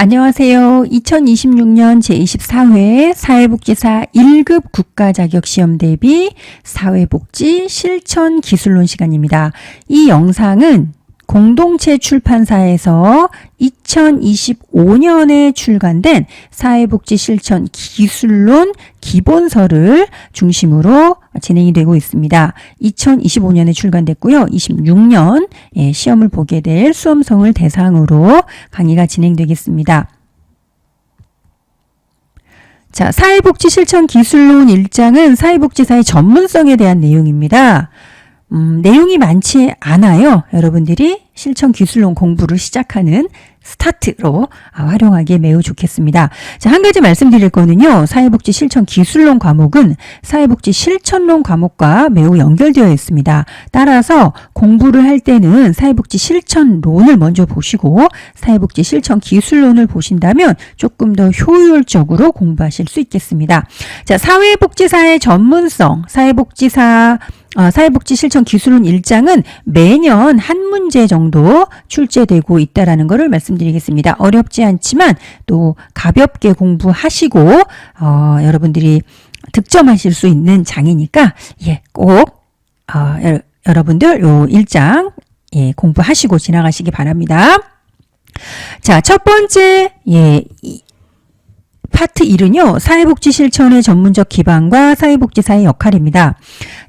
안녕하세요. 2026년 제24회 사회복지사 1급 국가자격시험 대비 사회복지 실천 기술론 시간입니다. 이 영상은 공동체 출판사에서 2025년에 출간된 사회복지 실천 기술론 기본서를 중심으로 진행이 되고 있습니다. 2025년에 출간됐고요. 26년 예, 시험을 보게 될 수험생을 대상으로 강의가 진행되겠습니다. 자, 사회복지 실천 기술론 1장은 사회복지사의 전문성에 대한 내용입니다. 음, 내용이 많지 않아요. 여러분들이 실천 기술론 공부를 시작하는 스타트로 아, 활용하기에 매우 좋겠습니다. 자, 한 가지 말씀드릴 거는요. 사회복지 실천 기술론 과목은 사회복지 실천론 과목과 매우 연결되어 있습니다. 따라서 공부를 할 때는 사회복지 실천론을 먼저 보시고 사회복지 실천 기술론을 보신다면 조금 더 효율적으로 공부하실 수 있겠습니다. 자, 사회복지사의 전문성, 사회복지사 어, 사회복지 실천 기술론 1장은 매년 한 문제 정도 출제되고 있다라는 것을 말씀드리겠습니다. 어렵지 않지만 또 가볍게 공부하시고 어, 여러분들이 득점하실 수 있는 장이니까 예, 꼭 어, 여, 여러분들 요 1장 예, 공부하시고 지나가시기 바랍니다. 자, 첫 번째 예, 이, 파트 1은요, 사회복지 실천의 전문적 기반과 사회복지사의 역할입니다.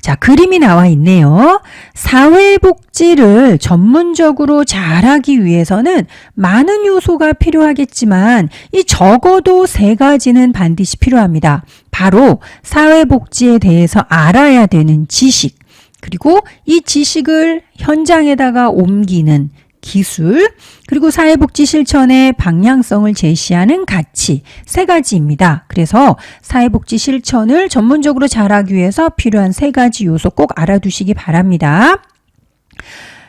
자, 그림이 나와 있네요. 사회복지를 전문적으로 잘하기 위해서는 많은 요소가 필요하겠지만, 이 적어도 세 가지는 반드시 필요합니다. 바로 사회복지에 대해서 알아야 되는 지식, 그리고 이 지식을 현장에다가 옮기는 기술, 그리고 사회복지 실천의 방향성을 제시하는 가치 세 가지입니다. 그래서 사회복지 실천을 전문적으로 잘하기 위해서 필요한 세 가지 요소 꼭 알아두시기 바랍니다.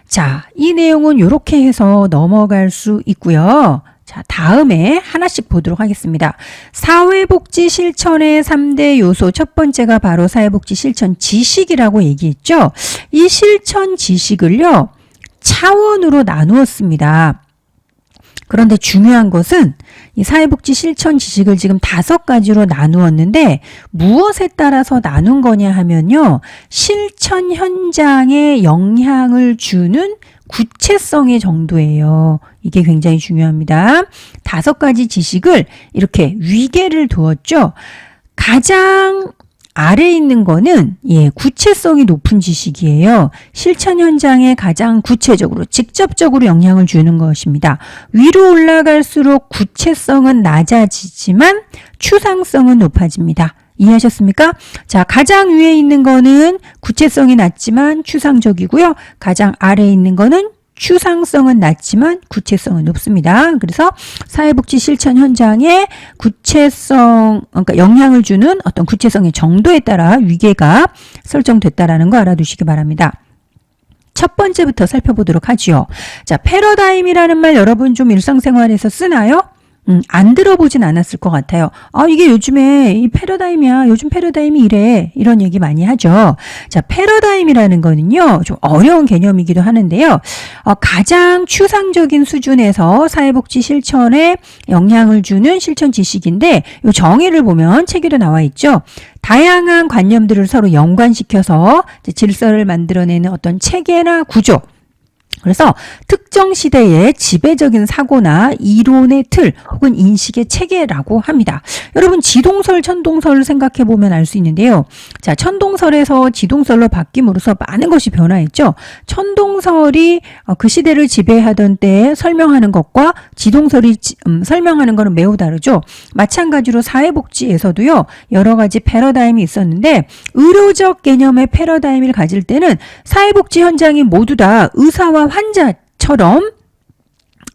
자, 이 내용은 이렇게 해서 넘어갈 수 있고요. 자, 다음에 하나씩 보도록 하겠습니다. 사회복지 실천의 3대 요소 첫 번째가 바로 사회복지 실천 지식이라고 얘기했죠. 이 실천 지식을요. 차원으로 나누었습니다. 그런데 중요한 것은 이 사회복지 실천 지식을 지금 다섯 가지로 나누었는데 무엇에 따라서 나눈 거냐 하면요. 실천 현장에 영향을 주는 구체성의 정도예요. 이게 굉장히 중요합니다. 다섯 가지 지식을 이렇게 위계를 두었죠. 가장 아래 있는 거는 예, 구체성이 높은 지식이에요. 실천 현장에 가장 구체적으로 직접적으로 영향을 주는 것입니다. 위로 올라갈수록 구체성은 낮아지지만 추상성은 높아집니다. 이해하셨습니까? 자, 가장 위에 있는 거는 구체성이 낮지만 추상적이고요. 가장 아래에 있는 거는 추상성은 낮지만 구체성은 높습니다. 그래서 사회복지 실천 현장에 구체성, 그러니까 영향을 주는 어떤 구체성의 정도에 따라 위계가 설정됐다라는 거 알아두시기 바랍니다. 첫 번째부터 살펴보도록 하지요. 자, 패러다임이라는 말 여러분 좀 일상생활에서 쓰나요? 음, 안 들어보진 않았을 것 같아요. 아, 이게 요즘에 이 패러다임이야. 요즘 패러다임이 이래. 이런 얘기 많이 하죠. 자, 패러다임이라는 거는요, 좀 어려운 개념이기도 하는데요. 어, 가장 추상적인 수준에서 사회복지 실천에 영향을 주는 실천 지식인데, 요 정의를 보면 책에도 나와 있죠. 다양한 관념들을 서로 연관시켜서 질서를 만들어내는 어떤 체계나 구조, 그래서 특정 시대의 지배적인 사고나 이론의 틀 혹은 인식의 체계라고 합니다. 여러분 지동설, 천동설을 생각해 보면 알 수 있는데요. 자, 천동설에서 지동설로 바뀜으로써 많은 것이 변화했죠. 천동설이 어, 그 시대를 지배하던 때에 설명하는 것과 지동설이 음, 설명하는 것은 매우 다르죠. 마찬가지로 사회복지에서도요. 여러 가지 패러다임이 있었는데 의료적 개념의 패러다임을 가질 때는 사회복지 현장이 모두 다 의사와 환자처럼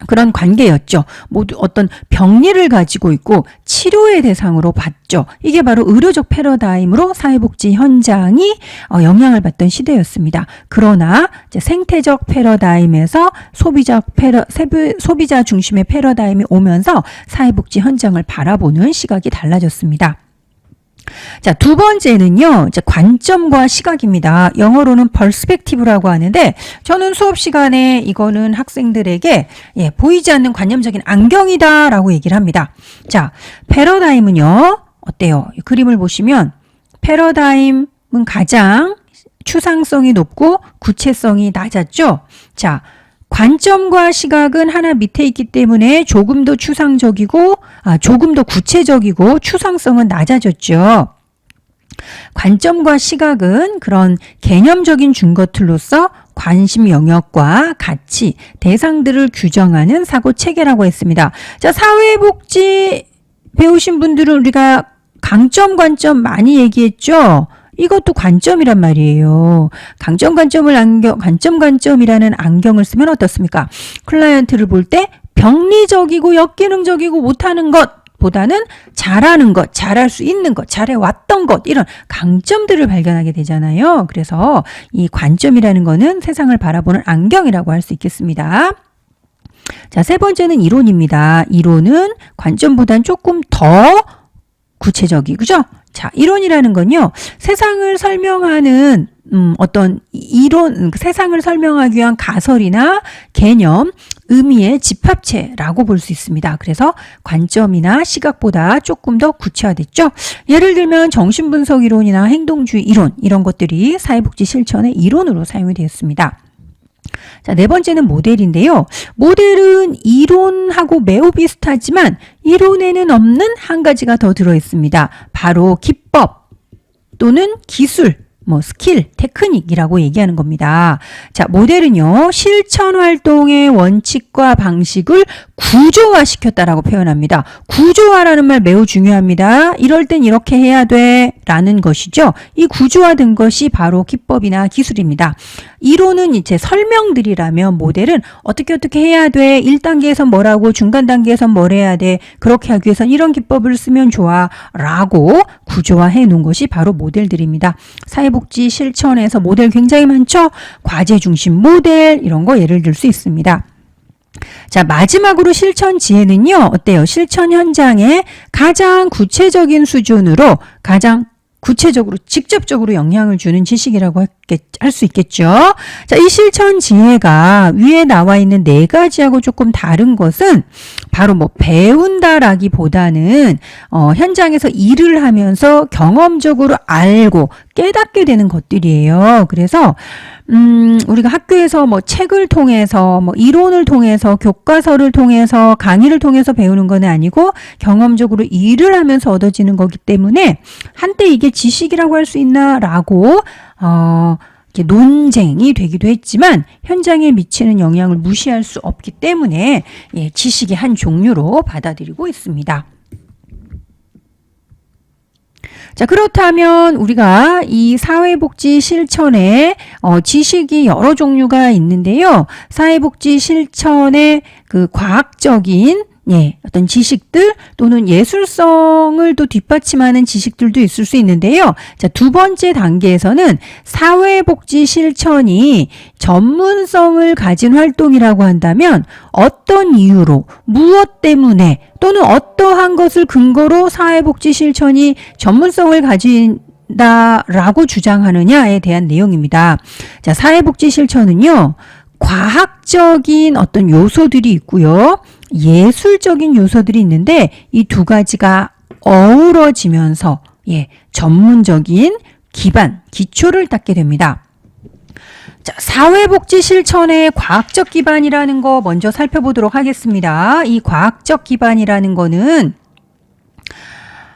그런 관계였죠. 모두 어떤 병리를 가지고 있고 치료의 대상으로 봤죠. 이게 바로 의료적 패러다임으로 사회복지 현장이 어, 영향을 받던 시대였습니다. 그러나 생태적 패러다임에서 소비적 패러, 소비자 중심의 패러다임이 오면서 사회복지 현장을 바라보는 시각이 달라졌습니다. 자, 두 번째는요, 이제 관점과 시각입니다. 영어로는 perspective라고 하는데, 저는 수업 시간에 이거는 학생들에게, 예, 보이지 않는 관념적인 안경이다라고 얘기를 합니다. 자, 패러다임은요, 어때요? 이 그림을 보시면, 패러다임은 가장 추상성이 높고 구체성이 낮았죠? 자, 관점과 시각은 하나 밑에 있기 때문에 조금 더 추상적이고, 아, 조금 더 구체적이고 추상성은 낮아졌죠. 관점과 시각은 그런 개념적인 준것들로서 관심 영역과 가치, 대상들을 규정하는 사고 체계라고 했습니다. 자, 사회복지 배우신 분들은 우리가 강점, 관점 많이 얘기했죠? 이것도 관점이란 말이에요. 강점, 관점을 안경, 관점, 관점이라는 안경을 쓰면 어떻습니까? 클라이언트를 볼 때 병리적이고 역기능적이고 못하는 것, 보다는 잘하는 것, 잘할 수 있는 것, 잘해왔던 것, 이런 강점들을 발견하게 되잖아요. 그래서 이 관점이라는 거는 세상을 바라보는 안경이라고 할 수 있겠습니다. 자, 세 번째는 이론입니다. 이론은 관점보단 조금 더 구체적이, 그죠? 자, 이론이라는 건요, 세상을 설명하는 음, 어떤 이론, 세상을 설명하기 위한 가설이나 개념, 의미의 집합체라고 볼 수 있습니다. 그래서 관점이나 시각보다 조금 더 구체화됐죠. 예를 들면 정신분석 이론이나 행동주의 이론 이런 것들이 사회복지 실천의 이론으로 사용이 되었습니다. 자, 네 번째는 모델인데요. 모델은 이론하고 매우 비슷하지만 이론에는 없는 한 가지가 더 들어 있습니다. 바로 기법 또는 기술 뭐 스킬, 테크닉이라고 얘기하는 겁니다. 자, 모델은요. 실천 활동의 원칙과 방식을 구조화 시켰다라고 표현합니다. 구조화라는 말 매우 중요합니다. 이럴 땐 이렇게 해야 돼라는 것이죠. 이 구조화된 것이 바로 기법이나 기술입니다. 이론은 이제 설명들이라면 모델은 어떻게 어떻게 해야 돼. 1단계에서 뭐라고 중간 단계에서 뭘 해야 돼. 그렇게 하기 위해선 이런 기법을 쓰면 좋아. 라고 구조화해 놓은 것이 바로 모델들입니다. 사회 복지 실천에서 모델 굉장히 많죠. 과제 중심 모델 이런 거 예를 들 수 있습니다. 자, 마지막으로 실천 지혜는요, 어때요? 실천 현장에 가장 구체적인 수준으로 가장 구체적으로 직접적으로 영향을 주는 지식이라고 할 수 있겠죠. 자, 이 실천 지혜가 위에 나와 있는 네 가지하고 조금 다른 것은 바로 뭐 배운다라기보다는 어, 현장에서 일을 하면서 경험적으로 알고 깨닫게 되는 것들이에요. 그래서 음, 우리가 학교에서 뭐 책을 통해서 뭐 이론을 통해서 교과서를 통해서 강의를 통해서 배우는 건 아니고 경험적으로 일을 하면서 얻어지는 거기 때문에 한때 이게 지식이라고 할 수 있나라고 어 논쟁이 되기도 했지만 현장에 미치는 영향을 무시할 수 없기 때문에 예, 지식의 한 종류로 받아들이고 있습니다. 자, 그렇다면 우리가 이 사회복지 실천에 어, 지식이 여러 종류가 있는데요. 사회복지 실천의 그 과학적인 예, 어떤 지식들 또는 예술성을 또 뒷받침하는 지식들도 있을 수 있는데요. 자, 두 번째 단계에서는 사회복지 실천이 전문성을 가진 활동이라고 한다면 어떤 이유로, 무엇 때문에 또는 어떠한 것을 근거로 사회복지 실천이 전문성을 가진 다라고 주장하느냐에 대한 내용입니다. 자, 사회복지 실천은요, 과학적인 어떤 요소들이 있고요. 예술적인 요소들이 있는데 이 두 가지가 어우러지면서 예, 전문적인 기반, 기초를 닦게 됩니다. 자, 사회복지 실천의 과학적 기반이라는 거 먼저 살펴보도록 하겠습니다. 이 과학적 기반이라는 거는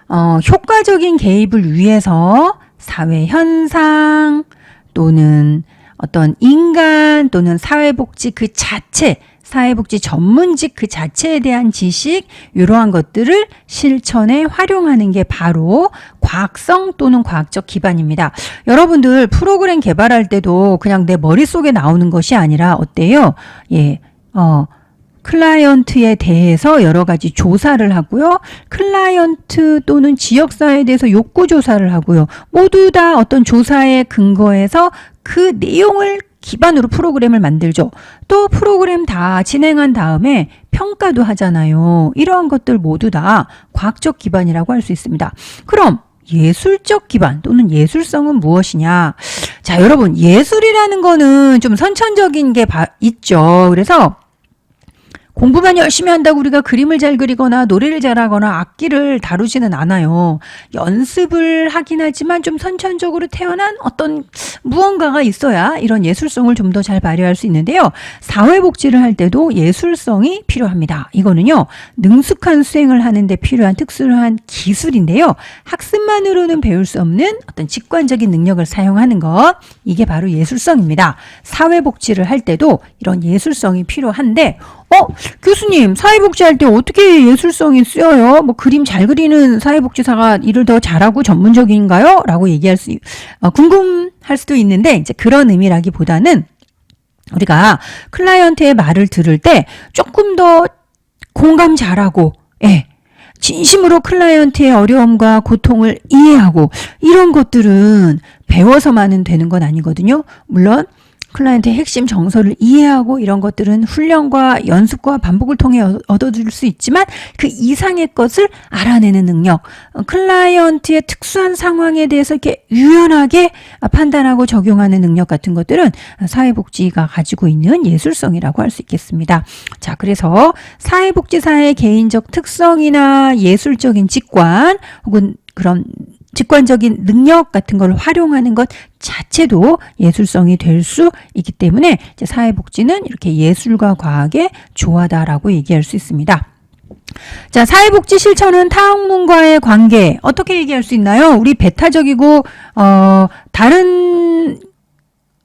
어, 효과적인 개입을 위해서 사회 현상 또는 어떤 인간 또는 사회복지 그 자체, 사회복지 전문직 그 자체에 대한 지식, 이러한 것들을 실천에 활용하는 게 바로 과학성 또는 과학적 기반입니다. 여러분들 프로그램 개발할 때도 그냥 내 머릿속에 나오는 것이 아니라 어때요? 예, 어, 클라이언트에 대해서 여러 가지 조사를 하고요. 클라이언트 또는 지역사회에 대해서 욕구 조사를 하고요. 모두 다 어떤 조사에 근거해서 그 내용을 기반으로 프로그램을 만들죠. 또 프로그램 다 진행한 다음에 평가도 하잖아요. 이러한 것들 모두 다 과학적 기반이라고 할 수 있습니다. 그럼 예술적 기반 또는 예술성은 무엇이냐? 자, 여러분, 예술이라는 거는 좀 선천적인 게 바- 있죠. 그래서 공부만 열심히 한다고 우리가 그림을 잘 그리거나 노래를 잘하거나 악기를 다루지는 않아요. 연습을 하긴 하지만 좀 선천적으로 태어난 어떤 무언가가 있어야 이런 예술성을 좀 더 잘 발휘할 수 있는데요. 사회복지를 할 때도 예술성이 필요합니다. 이거는요, 능숙한 수행을 하는데 필요한 특수한 기술인데요. 학습만으로는 배울 수 없는 어떤 직관적인 능력을 사용하는 것, 이게 바로 예술성입니다. 사회복지를 할 때도 이런 예술성이 필요한데, 어, 교수님, 사회복지 할 때 어떻게 예술성이 쓰여요? 뭐 그림 잘 그리는 사회복지사가 일을 더 잘하고 전문적인가요? 라고 얘기할 수, 어, 궁금할 수도 있는데, 이제 그런 의미라기보다는 우리가 클라이언트의 말을 들을 때 조금 더 공감 잘하고, 예. 진심으로 클라이언트의 어려움과 고통을 이해하고 이런 것들은 배워서만은 되는 건 아니거든요. 물론 클라이언트의 핵심 정서를 이해하고 이런 것들은 훈련과 연습과 반복을 통해 얻- 얻어질 수 있지만 그 이상의 것을 알아내는 능력, 어, 클라이언트의 특수한 상황에 대해서 이렇게 유연하게 판단하고 적용하는 능력 같은 것들은 사회복지가 가지고 있는 예술성이라고 할 수 있겠습니다. 자, 그래서 사회복지사의 개인적 특성이나 예술적인 직관 혹은 그런 직관적인 능력 같은 걸 활용하는 것 자체도 예술성이 될 수 있기 때문에 사회복지는 이렇게 예술과 과학의 조화다라고 얘기할 수 있습니다. 자, 사회복지 실천은 타학문과의 관계 어떻게 얘기할 수 있나요? 우리 배타적이고 어 다른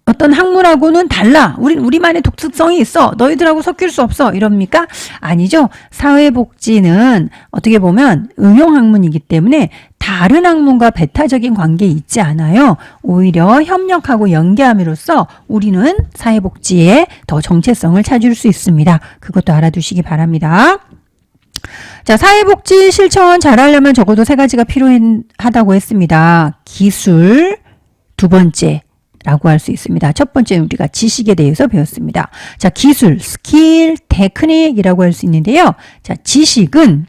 어떤 학문하고는 달라. 우리 우리만의 독특성이 있어. 너희들하고 섞일 수 없어. 이럽니까? 아니죠. 사회복지는 어떻게 보면 응용 학문이기 때문에 다른 학문과 배타적인 관계 있지 않아요. 오히려 협력하고 연계함으로써 우리는 사회복지에 더 정체성을 찾을 수 있습니다. 그것도 알아두시기 바랍니다. 자, 사회복지 실천 잘하려면 적어도 세 가지가 필요하다고 했습니다. 기술, 두 번째, 라고 할 수 있습니다. 첫 번째는 우리가 지식에 대해서 배웠습니다. 자, 기술, 스킬, 테크닉이라고 할 수 있는데요. 자, 지식은,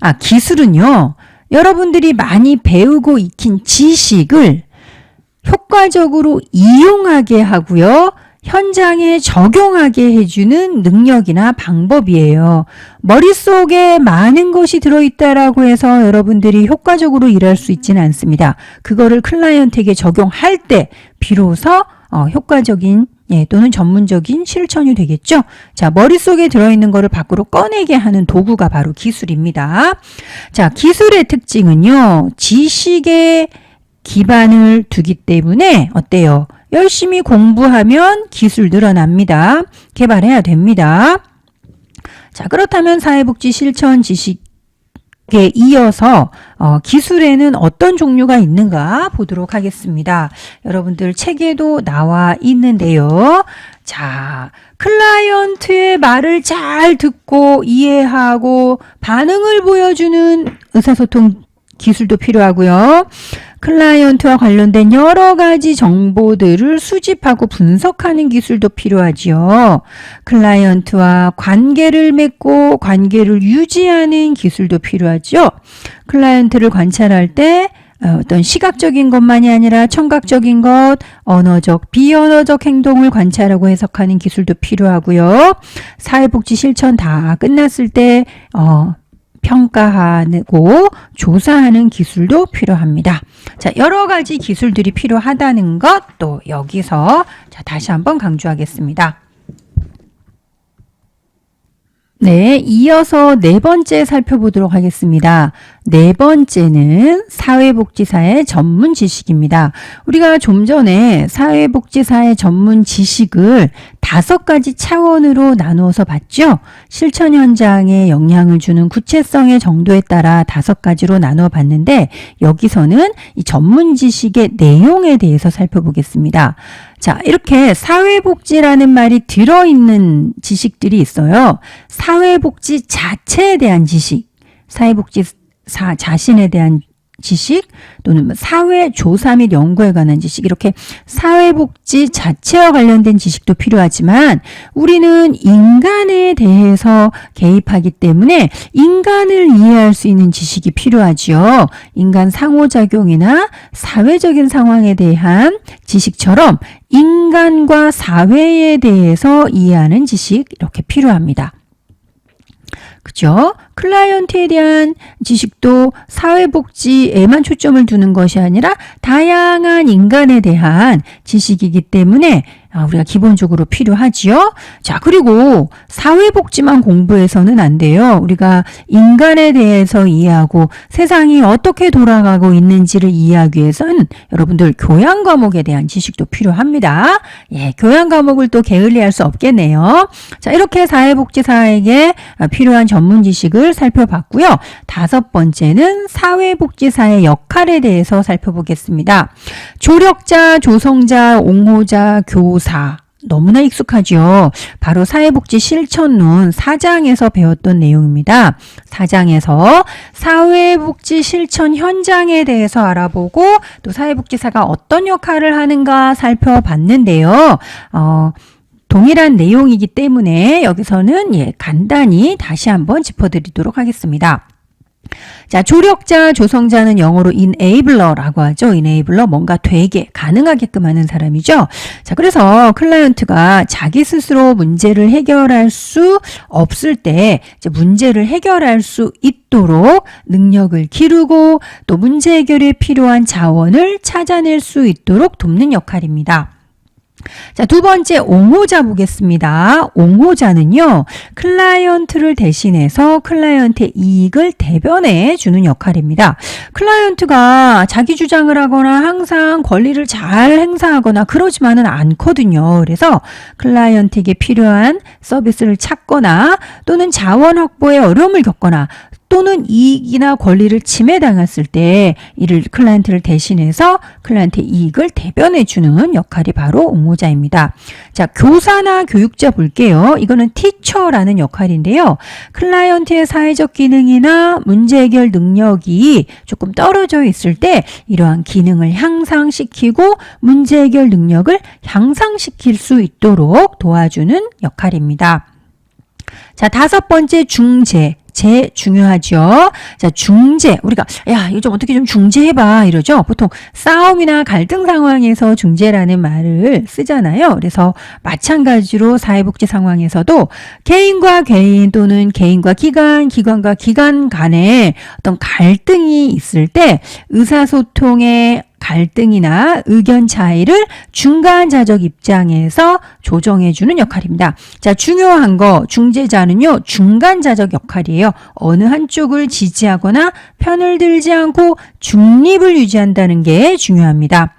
아, 기술은요, 여러분들이 많이 배우고 익힌 지식을 효과적으로 이용하게 하고요. 현장에 적용하게 해주는 능력이나 방법이에요. 머릿속에 많은 것이 들어있다라고 해서 여러분들이 효과적으로 일할 수 있지는 않습니다. 그거를 클라이언트에게 적용할 때 비로소 어, 효과적인 예, 또는 전문적인 실천이 되겠죠. 자, 머릿속에 들어있는 거를 밖으로 꺼내게 하는 도구가 바로 기술입니다. 자, 기술의 특징은요, 지식에 기반을 두기 때문에 어때요? 열심히 공부하면 기술 늘어납니다. 개발해야 됩니다. 자, 그렇다면 사회복지 실천 지식 에 이어서 어, 기술에는 어떤 종류가 있는가 보도록 하겠습니다. 여러분들 책에도 나와 있는데요. 자, 클라이언트의 말을 잘 듣고 이해하고 반응을 보여주는 의사소통 기술도 필요하고요. 클라이언트와 관련된 여러 가지 정보들을 수집하고 분석하는 기술도 필요하지요. 클라이언트와 관계를 맺고 관계를 유지하는 기술도 필요하죠. 클라이언트를 관찰할 때 어, 어떤 시각적인 것만이 아니라 청각적인 것, 언어적, 비언어적 행동을 관찰하고 해석하는 기술도 필요하고요. 사회복지 실천 다 끝났을 때 어, 평가하고 조사하는 기술도 필요합니다. 자, 여러 가지 기술들이 필요하다는 것도 여기서 자, 다시 한번 강조하겠습니다. 네, 이어서 네 번째 살펴보도록 하겠습니다. 네 번째는 사회복지사의 전문 지식입니다. 우리가 좀 전에 사회복지사의 전문 지식을 다섯 가지 차원으로 나누어서 봤죠? 실천 현장에 영향을 주는 구체성의 정도에 따라 다섯 가지로 나누어 봤는데, 여기서는 이 전문 지식의 내용에 대해서 살펴보겠습니다. 자, 이렇게 사회복지라는 말이 들어있는 지식들이 있어요. 사회복지 자체에 대한 지식, 사회복지 사 자신에 대한 지식 또는 뭐 사회 조사 및 연구에 관한 지식 이렇게 사회복지 자체와 관련된 지식도 필요하지만 우리는 인간에 대해서 개입하기 때문에 인간을 이해할 수 있는 지식이 필요하지요. 인간 상호작용이나 사회적인 상황에 대한 지식처럼 인간과 사회에 대해서 이해하는 지식 이렇게 필요합니다. 그죠? 클라이언트에 대한 지식도 사회복지에만 초점을 두는 것이 아니라 다양한 인간에 대한 지식이기 때문에 아, 우리가 기본적으로 필요하지요. 자, 그리고 사회복지만 공부해서는 안 돼요. 우리가 인간에 대해서 이해하고 세상이 어떻게 돌아가고 있는지를 이해하기 위해서는 여러분들 교양 과목에 대한 지식도 필요합니다. 예, 교양 과목을 또 게을리할 수 없겠네요. 자, 이렇게 사회복지사에게 필요한 전문 지식을 살펴봤고요. 다섯 번째는 사회복지사의 역할에 대해서 살펴보겠습니다. 조력자, 조성자, 옹호자, 교사 너무나 익숙하죠. 바로 사회복지 실천론 4장에서 배웠던 내용입니다. 4장에서 사회복지 실천 현장에 대해서 알아보고 또 사회복지사가 어떤 역할을 하는가 살펴봤는데요. 어, 동일한 내용이기 때문에 여기서는 예, 간단히 다시 한번 짚어드리도록 하겠습니다. 자, 조력자, 조성자는 영어로 enabler라고 하죠. enabler, 뭔가 되게, 가능하게끔 하는 사람이죠. 자, 그래서 클라이언트가 자기 스스로 문제를 해결할 수 없을 때, 이제 문제를 해결할 수 있도록 능력을 기르고 또 문제 해결에 필요한 자원을 찾아낼 수 있도록 돕는 역할입니다. 자, 두 번째 옹호자 보겠습니다. 옹호자는요, 클라이언트를 대신해서 클라이언트의 이익을 대변해 주는 역할입니다. 클라이언트가 자기 주장을 하거나 항상 권리를 잘 행사하거나 그러지만은 않거든요. 그래서 클라이언트에게 필요한 서비스를 찾거나 또는 자원 확보에 어려움을 겪거나 또는 이익이나 권리를 침해당했을 때 이를 클라이언트를 대신해서 클라이언트 이익을 대변해 주는 역할이 바로 옹호자입니다. 자, 교사나 교육자 볼게요. 이거는 티처라는 역할인데요. 클라이언트의 사회적 기능이나 문제 해결 능력이 조금 떨어져 있을 때 이러한 기능을 향상시키고 문제 해결 능력을 향상시킬 수 있도록 도와주는 역할입니다. 자, 다섯 번째 중재. 제 중요하죠. 자, 중재. 우리가 야, 이거 좀 어떻게 좀 중재해 봐 이러죠. 보통 싸움이나 갈등 상황에서 중재라는 말을 쓰잖아요. 그래서 마찬가지로 사회복지 상황에서도 개인과 개인 또는 개인과 기관, 기관과 기관 간에 어떤 갈등이 있을 때 의사소통의 갈등이나 의견 차이를 중간자적 입장에서 조정해주는 역할입니다. 자, 중요한 거, 중재자는요, 중간자적 역할이에요. 어느 한쪽을 지지하거나 편을 들지 않고 중립을 유지한다는 게 중요합니다.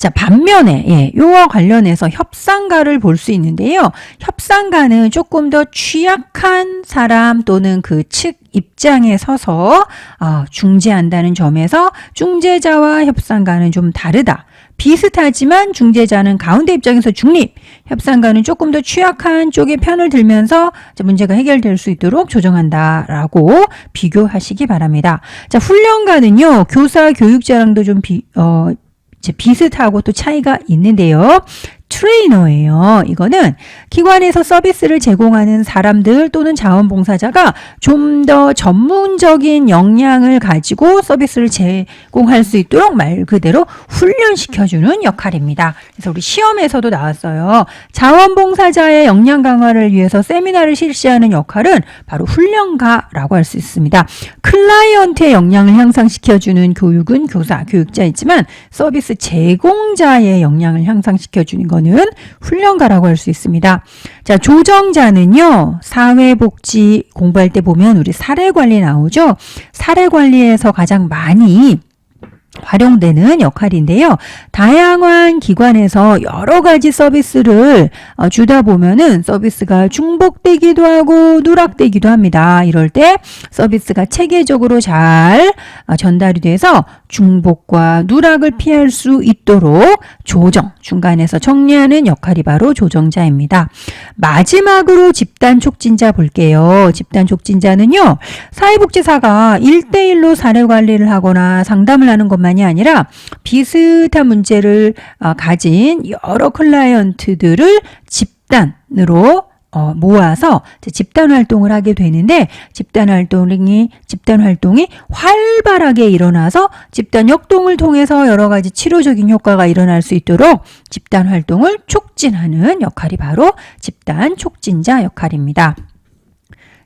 자, 반면에, 예, 요와 관련해서 협상가를 볼 수 있는데요. 협상가는 조금 더 취약한 사람 또는 그 측 입장에 서서 어, 중재한다는 점에서 중재자와 협상가는 좀 다르다. 비슷하지만 중재자는 가운데 입장에서 중립, 협상가는 조금 더 취약한 쪽의 편을 들면서 문제가 해결될 수 있도록 조정한다라고 비교하시기 바랍니다. 자, 훈련가는요, 교사, 교육자랑도 좀 비, 어, 비슷하고 또 차이가 있는데요. 트레이너예요. 이거는 기관에서 서비스를 제공하는 사람들 또는 자원봉사자가 좀 더 전문적인 역량을 가지고 서비스를 제공할 수 있도록 말 그대로 훈련시켜주는 역할입니다. 그래서 우리 시험에서도 나왔어요. 자원봉사자의 역량 강화를 위해서 세미나를 실시하는 역할은 바로 훈련가라고 할 수 있습니다. 클라이언트의 역량을 향상시켜주는 교육은 교사, 교육자이지만 서비스 제공자의 역량을 향상시켜주는 것 거는 훈련가라고 할 수 있습니다. 자, 조정자는요, 사회복지 공부할 때 보면 우리 사례관리 나오죠? 사례관리에서 가장 많이 활용되는 역할인데요. 다양한 기관에서 여러 가지 서비스를 어, 주다 보면은 서비스가 중복되기도 하고 누락되기도 합니다. 이럴 때 서비스가 체계적으로 잘 어, 전달이 돼서 중복과 누락을 피할 수 있도록 조정, 중간에서 정리하는 역할이 바로 조정자입니다. 마지막으로 집단 촉진자 볼게요. 집단 촉진자는요, 사회복지사가 1대1로 사례 관리를 하거나 상담을 하는 것만 이 아니라 비슷한 문제를 어, 가진 여러 클라이언트들을 집단으로 어, 모아서 집단 활동을 하게 되는데 집단 활동이 집단 활동이 활발하게 일어나서 집단 역동을 통해서 여러 가지 치료적인 효과가 일어날 수 있도록 집단 활동을 촉진하는 역할이 바로 집단 촉진자 역할입니다.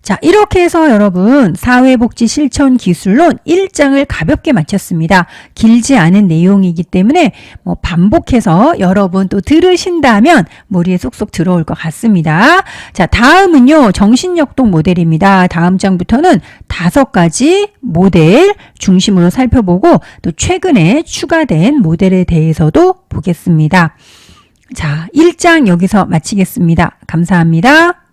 자, 이렇게 해서 여러분 사회복지 실천 기술론 1장을 가볍게 마쳤습니다. 길지 않은 내용이기 때문에 뭐 반복해서 여러분 또 들으신다면 머리에 쏙쏙 들어올 것 같습니다. 자, 다음은요. 정신역동 모델입니다. 다음 장부터는 다섯 가지 모델 중심으로 살펴보고 또 최근에 추가된 모델에 대해서도 보겠습니다. 자, 1장 여기서 마치겠습니다. 감사합니다.